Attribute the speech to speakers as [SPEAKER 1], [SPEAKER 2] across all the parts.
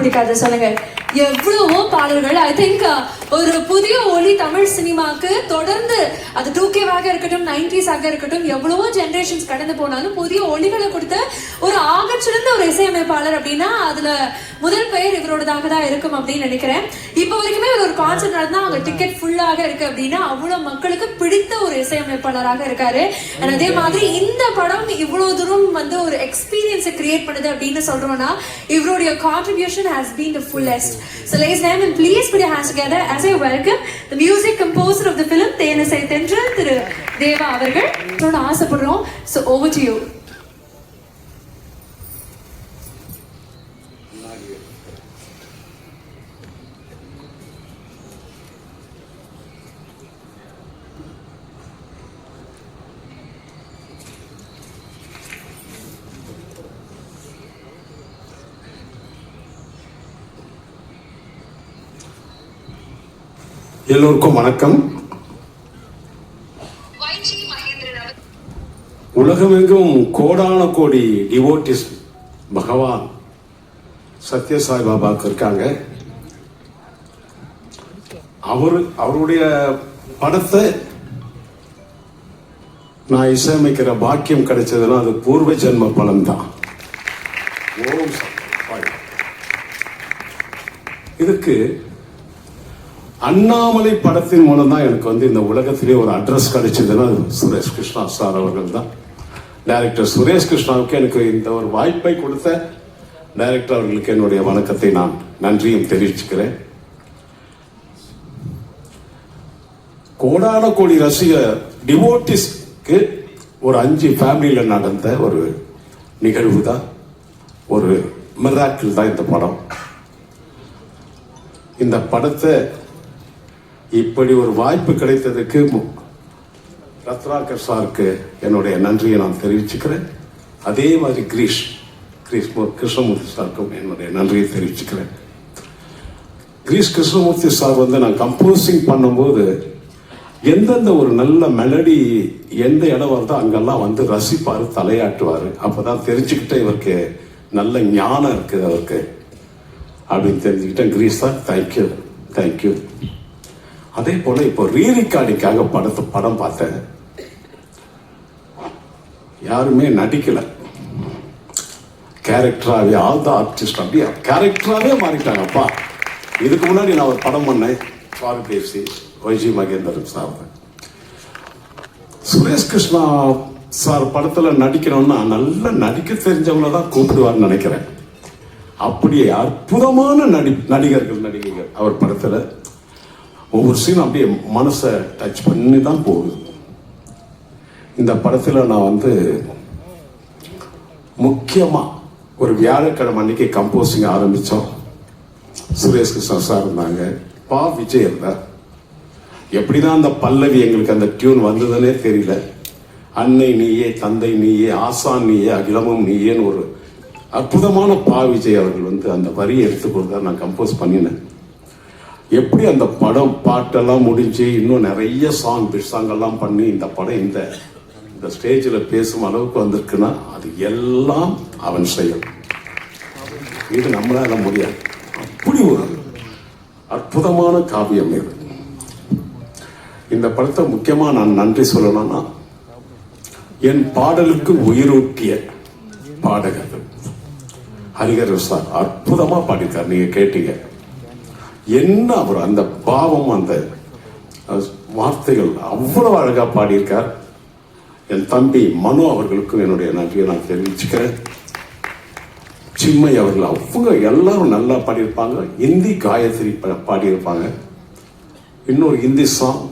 [SPEAKER 1] பிடிக்காது சொல்லுங்க எவ்வளவோ பாடல்கள். ஐ திங்க் uh, ஒரு புதிய ஒளி தமிழ் சினிமாக்கு தொடர்ந்து அது டூ கேவாக இருக்கட்டும் நைன்டிஸாக இருக்கட்டும் எவ்வளவோ ஜென்ரேஷன்ஸ் கடந்து போனாலும் புதிய ஒளிகளை கொடுத்த ஒரு ஆகச்சிறந்த ஒரு இசையமைப்பாளர் அப்படின்னா அதுல முதல் பெயர் இவரோடதாக தான் இருக்கும் அப்படின்னு நினைக்கிறேன். இப்போ வரைக்குமே ஒரு கான்சர்ட் நடந்தா அவங்க டிக்கெட் ஃபுல்லாக இருக்கு அப்படின்னா அவ்வளவு மக்களுக்கு பிடித்த ஒரு இசையமைப்பாளராக இருக்காரு. அதே மாதிரி இந்த படம் இவ்வளவு தூரம் வந்து ஒரு எக்ஸ்பீரியன்ஸை கிரியேட் பண்ணுது அப்படின்னு சொல்றோம்னா இவருடைய contribution has been the fullest So ladies and gentlemen, please put your hands together as I welcome the music composer of the film, தேனிசை தென்றல் திரு தேவா அவர்கள் ஆசைப்படுறோம் So over to you.
[SPEAKER 2] எல்லோருக்கும் வணக்கம். உலகமெங்கும் கோடான கோடி டிவோட்டிஸ் பகவான் சத்யசாய் பாபாக்கு இருக்காங்க. அவர் அவருடைய படத்தை நான் இசையமைக்கிற பாக்கியம் கிடைச்சதுன்னா அது பூர்வ ஜென்ம பலம் தான் ஓம் இதுக்கு அண்ணாமலை படத்தின் மூலம் தான் எனக்கு வந்து இந்த உலகத்திலே ஒரு அட்ரஸ் கிடைச்சதுன்னா சுரேஷ் கிருஷ்ணா சார் அவர்கள் தான் டைரக்டர் சுரேஷ் கிருஷ்ணாவுக்கு எனக்கு இந்த ஒரு வாய்ப்பை கொடுத்த டைரக்டர் அவர்களுக்கு என்னுடைய வணக்கத்தை நான் நன்றியும் தெரிவிச்சுக்கிறேன். கோடான கோடி ரசிக டிவோட்டிஸ்க்கு ஒரு அஞ்சு ஃபேமிலியில் நடந்த ஒரு நிகழ்வு தான் ஒரு மிராக்கிள் தான் இந்த படம். இந்த படத்தை இப்படி ஒரு வாய்ப்பு கிடைத்ததுக்கு மு- ரத்னாகர் சாருக்கு என்னுடைய நன்றியை நான் தெரிவிச்சுக்கிறேன். அதே மாதிரி கிரீஷ் கிரீஷ் கிருஷ்ணமூர்த்தி சாருக்கும் என்னுடைய நன்றியை தெரிவிச்சுக்கிறேன். கிரீஷ் கிருஷ்ணமூர்த்தி சார் வந்து நான் கம்போசிங் பண்ணும்போது எந்தெந்த ஒரு நல்ல மெலடி எந்த இடம் வருதோ அங்கெல்லாம் வந்து ரசிப்பார் தலையாட்டுவார். அப்போ தான் தெரிஞ்சுக்கிட்டே இவருக்கு நல்ல ஞானம் இருக்குது அவருக்கு. அப்படின்னு தெரிஞ்சுக்கிட்டேன். கிரீஸ் சார் தேங்க்யூ தேங்க்யூ அதே போல இப்போ ரீரிகார்டிங்காக படத்தை படம் பார்த்தேன் யாருமே நடிக்கல. கேரக்டராகவே ஆல் த ஆர்டிஸ்ட் அப்படியே கேரக்டராகவே மாறிட்டாங்கப்பா இதுக்கு முன்னாடி நான் ஒரு படம் பண்ணேன். சுவாமி பேசி Y G Mahendran sir. Suresh Krishna sir படத்தில் நடிக்கணும்னா நல்லா நடிக்க தெரிஞ்சவங்கள தான் கூப்பிடுவார்னு நினைக்கிறேன். அப்படியே அற்புதமான நடி நடிகர்கள் நடிகைகள் அவர் படத்தில். ஒவ்வொரு சீனும் அப்படியே மனசை டச் பண்ணி தான் போகுது. இந்த படத்தில் நான் வந்து முக்கியமாக ஒரு வியாழக்கிழமை அன்னைக்கு கம்போசிங் ஆரம்பித்தோம் சுரேஷ் கிருஷ்ணா சார் இருந்தாங்க. பா விஜய் இருந்தார் எப்படி தான் அந்த பல்லவி எங்களுக்கு அந்த டியூன் வந்ததுன்னே தெரியல. அன்னை நீயே தந்தை நீயே ஆசான் நீயே அகிலமும் நீயேன்னு ஒரு அற்புதமான பா விஜய் அவர்கள் வந்து அந்த வரியை எடுத்துக்கொண்டு நான் கம்போஸ் பண்ணினேன். எப்படி அந்த படம் பாட்டெல்லாம் முடிஞ்சு இன்னும் நிறைய சாங் பிட் பண்ணி இந்த படம் இந்த இந்த ஸ்டேஜில் பேசும் அளவுக்கு வந்திருக்குன்னா அது எல்லாம் அவன் செயல். இது நம்மளால முடியாது. அப்படி ஒரு அற்புதமான காவியம் இது. இந்த படத்தை முக்கியமாக நான் நன்றி சொல்லணும்னா என் பாடலுக்கு உயிரூட்டிய பாடகர் ஹரிகர் சார் அற்புதமாக பாடியிருக்கார். நீங்கள் கேட்டீங்க. என்ன அவர் அந்த பாவம் அந்த வார்த்தைகள் அவ்வளவு அழகா பாடியிருக்கார். என் தம்பி மனு அவர்களுக்கும் என்னுடைய நன்றியை நான் தெரிவிச்சுக்கிறேன். சிம்மை அவர்கள் அவங்க எல்லாரும் நல்லா பாடியிருப்பாங்க. இந்தி காயத்ரி பாடியிருப்பாங்க. இன்னொரு இந்தி சாங்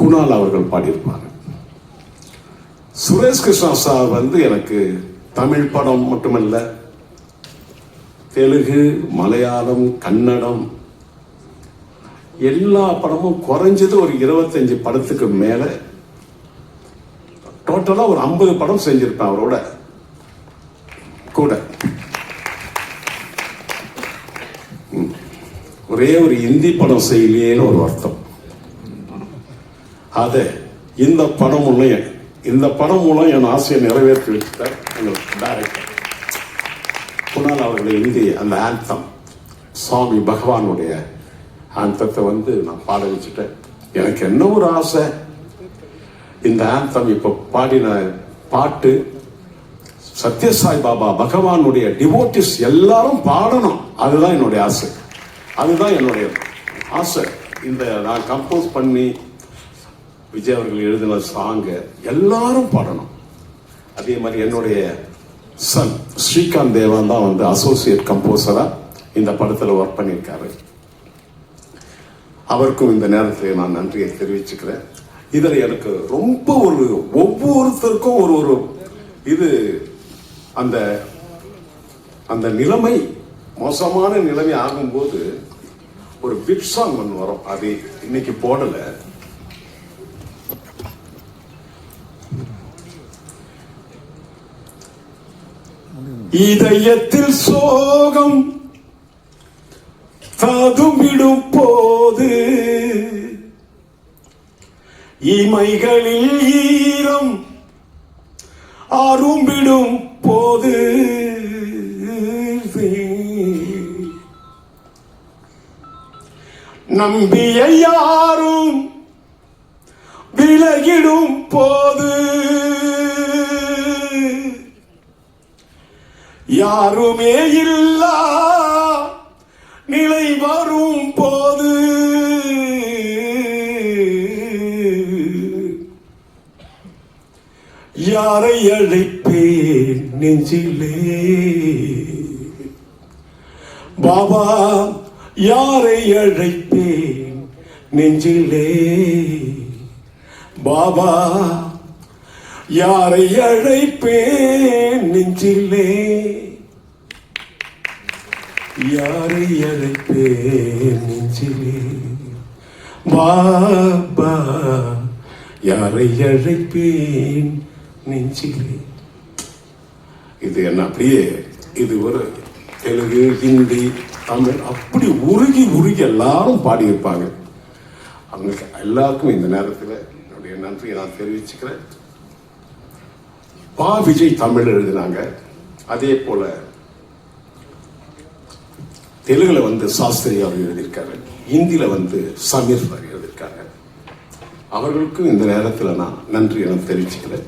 [SPEAKER 2] குணால் அவர்கள் பாடியிருப்பாங்க. சுரேஷ் கிருஷ்ணா சார் வந்து எனக்கு தமிழ் படம் மட்டுமல்ல தெலுங்கு மலையாளம் கன்னடம். எல்லா படமும் குறைஞ்சது ஒரு இருபத்தஞ்சு படத்துக்கு மேல. டோட்டலா ஒரு ஐம்பது படம் செஞ்சிருப்பேன் அவரோட. கூட. ஒரே ஒரு இந்தி படம் செய்யலேன்னு ஒரு வருத்தம் அது இந்த படம் மூலம் இந்த படம் மூலம் என் ஆசையை நிறைவேற்றி வச்சுட்டார் எங்கள் டைரக்டர் சொன்னால் அவர்கள் எழுதிய அந்த ஆந்தம் சுவாமி பகவானுடைய ஆந்தத்தை வந்து நான் பாட வச்சுட்டேன் எனக்கு என்ன ஒரு ஆசை? இந்த ஆந்தம் இப்போ பாடின பாட்டு சத்யசாய் பாபா பகவானுடைய டிவோட்டிஸ் எல்லாரும் பாடணும். அதுதான் என்னுடைய ஆசை. அதுதான் என்னுடைய ஆசை. இந்த நான் கம்போஸ் பண்ணி விஜய் அவர்கள் எழுதின சாங்க எல்லாரும் பாடணும். அதே மாதிரி என்னுடைய சன் ஸ்ரீகாந்த் தேவன் தான் வந்து அசோசியேட் கம்போசராக இந்த படத்தில் ஒர்க் பண்ணியிருக்காரு. அவருக்கும் இந்த நேரத்தில் நான் நன்றியை தெரிவிச்சுக்கிறேன். இதில் எனக்கு ரொம்ப ஒரு ஒவ்வொருத்தருக்கும் ஒரு ஒரு இது அந்த அந்த நிலைமை மோசமான நிலைமை ஆகும்போது ஒரு பிட் சாங் ஒன்று வரும். அது இன்னைக்கு போடலை. இதயத்தில் சோகம் ததுமிடும் போது இமைகளில் ஈரம் அரும்பிடும் போது நம்பிய யாரும் விலகிடும் போது யாருமே இல்லா. நிலை வரும் போது. யாரை அழைப்பேன் நெஞ்சிலே? பாபா யாரை அழைப்பேன் நெஞ்சிலே? பாபா யாரை அழைப்பேன் நெஞ்சிலே? யாரை அழைப்பேன் நெஞ்சிலே பாபா யாரை அழைப்பேன் நெஞ்சிலே? இது என்ன அப்படியே இது ஒரு தெலுங்கு ஹிந்தி தமிழ் அப்படி உருகி உருகி எல்லாரும் பாடியிருப்பாங்க. அவங்களுக்கு எல்லாருக்கும் இந்த நேரத்தில் என்னுடைய நன்றியை நான் தெரிவிச்சுக்கிறேன். பா விஜய் தமிழ் எழுதினாங்க. அதே போல தெலுங்குல வந்து சாஸ்திரி அவர் எழுதியிருக்காரு. ஹிந்தியில வந்து சமீர் அவர் எழுதியிருக்காங்க அவர்களுக்கும் இந்த நேரத்தில் நான் நன்றி என தெரிவிச்சுக்கிறேன்.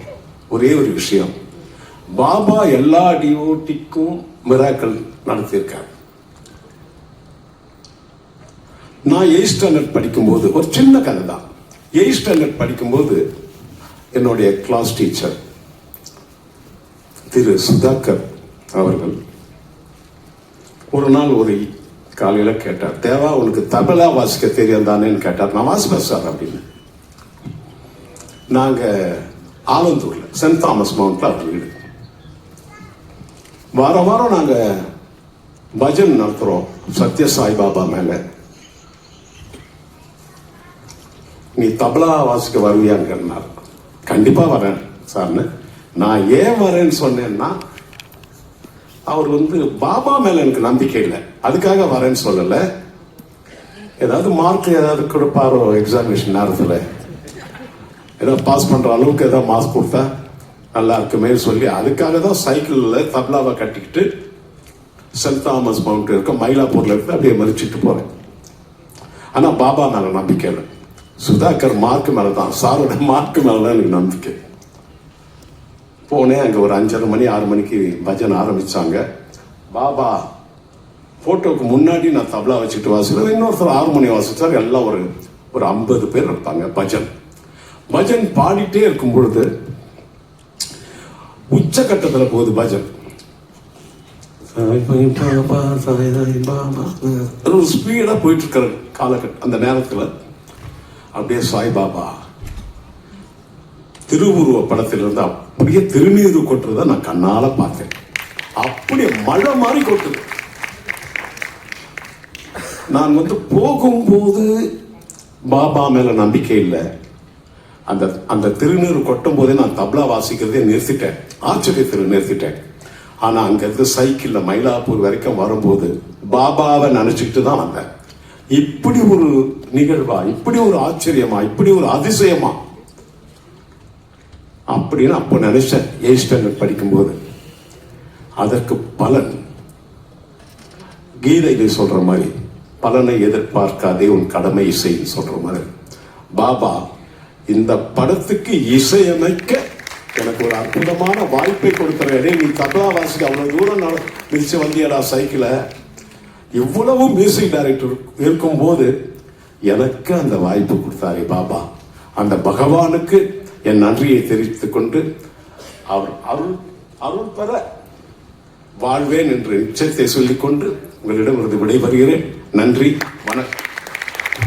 [SPEAKER 2] ஒரே ஒரு விஷயம். பாபா எல்லா டிஓட்டிக்கும் மிராக்கள் நடத்தியிருக்காரு. நான் எயிட் ஸ்டாண்டர்ட் படிக்கும்போது ஒரு சின்ன கதை தான் எயிட் ஸ்டாண்டர்ட் படிக்கும்போது என்னுடைய கிளாஸ் டீச்சர் திரு சுதாகர் அவர்கள் ஒரு நாள் ஒரு காலையில் கேட்டார் தேவா உனக்கு தபலா வாசிக்க தெரியும் தானேன்னு கேட்டார். நான் வாசிப்பேன் சார் அப்படின்னு. நாங்கள் ஆலந்தூரில் சென்ட் தாமஸ் மவுண்ட்ல அவர் வீடு. வாரம் வாரம் நாங்கள் பஜன் நடத்துகிறோம் சத்ய சாய் மேலே. நீ தபலா வாசிக்க வருவியாங்கிறார் கண்டிப்பாக வரேன் சார்னு. நான் ஏன் வரேன்னு சொன்னேன்னா அவர் வந்து பாபா மேல எனக்கு நம்பிக்கை இல்லை. அதுக்காக வரேன்னு சொல்லல. ஏதாவது மார்க் ஏதாவது கொடுப்பாரோ எக்ஸாமினேஷன் நேரத்தில்? ஏதாவது பாஸ் பண்ற அளவுக்கு ஏதாவது மார்க் கொடுத்தா நல்லா இருக்குமே சொல்லி அதுக்காக தான் சைக்கிளில் தப்லாவை கட்டிக்கிட்டு சென்ட் தாமஸ் மவுண்ட் இருக்க மயிலாப்பூர்ல இருந்து அப்படியே மறிச்சிட்டு போறேன். ஆனா பாபா மேல நம்பிக்கை இல்லை. சுதாகர் மார்க் மேல தான் சாரோட மார்க் மேல தான் எனக்கு நம்பிக்கை. போனேன் அங்கே ஒரு அஞ்சரை மணி ஆறு மணிக்கு பஜன் ஆரம்பித்தாங்க பாபா ஃபோட்டோவுக்கு முன்னாடி நான் தபலா வச்சுட்டு வாசிக்கிறேன். இன்னொருத்தர் ஆறு மணி வாசிச்சார். எல்லாம் ஒரு ஒரு ஐம்பது பேர் இருப்பாங்க. பஜன். பஜன் பாடிட்டே இருக்கும் பொழுது உச்சகட்டத்துல போகுது பஜன். அது ஒரு ஸ்பீடா போயிட்டு இருக்கிற காலகட்டம் அந்த நேரத்தில். அப்படியே சாய்பாபா திருவுருவ படத்திலிருந்து அப்படியே திருநீர் கொட்டுறத நான் கண்ணால பார்த்தேன். அப்படியே மழை மாதிரி கொட்டுது. நான் வந்து போகும்போது பாபா மேல நம்பிக்கை இல்லை. அந்த அந்த திருநீர் கொட்டும் போதே நான் தப்லா வாசிக்கிறதே நிறுத்திட்டேன். ஆச்சரியத்தில் நிறுத்திட்டேன். ஆனா அங்க இருந்து சைக்கிள்ல மயிலாப்பூர் வரைக்கும் வரும்போது பாபாவை நினைச்சுக்கிட்டு தான் வந்தேன். இப்படி ஒரு நிகழ்வா இப்படி ஒரு ஆச்சரியமா இப்படி ஒரு அதிசயமா அப்படின்னு அப்போ நினைச்சேன் எயிட் ஸ்டாண்டர்ட் படிக்கும்போது அதற்கு பலன். கீதையில சொல்ற மாதிரி பலனை எதிர்பார்க்காதே உன் கடமை இசைன்னு சொல்ற மாதிரி. பாபா இந்த படத்துக்கு இசையமைக்க எனக்கு ஒரு அற்புதமான வாய்ப்பை கொடுக்குறேன் நீ தபலா வாசிக்க அவ்வளவு தூரம் நட- மிதிச்சு வந்தியடா சைக்கிளை. இவ்வளவு மியூசிக் டைரக்டர் இருக்கும்போது எனக்கு அந்த வாய்ப்பு கொடுத்தாரே பாபா. அந்த பகவானுக்கு என் நன்றியை தெரிவித்துக் கொண்டு அவர் அருள் அருள் பெற வாழ்வேன் என்று நிச்சயத்தை சொல்லிக்கொண்டு உங்களிடம் இருந்து விடைபெறுகிறேன். நன்றி வணக்கம்.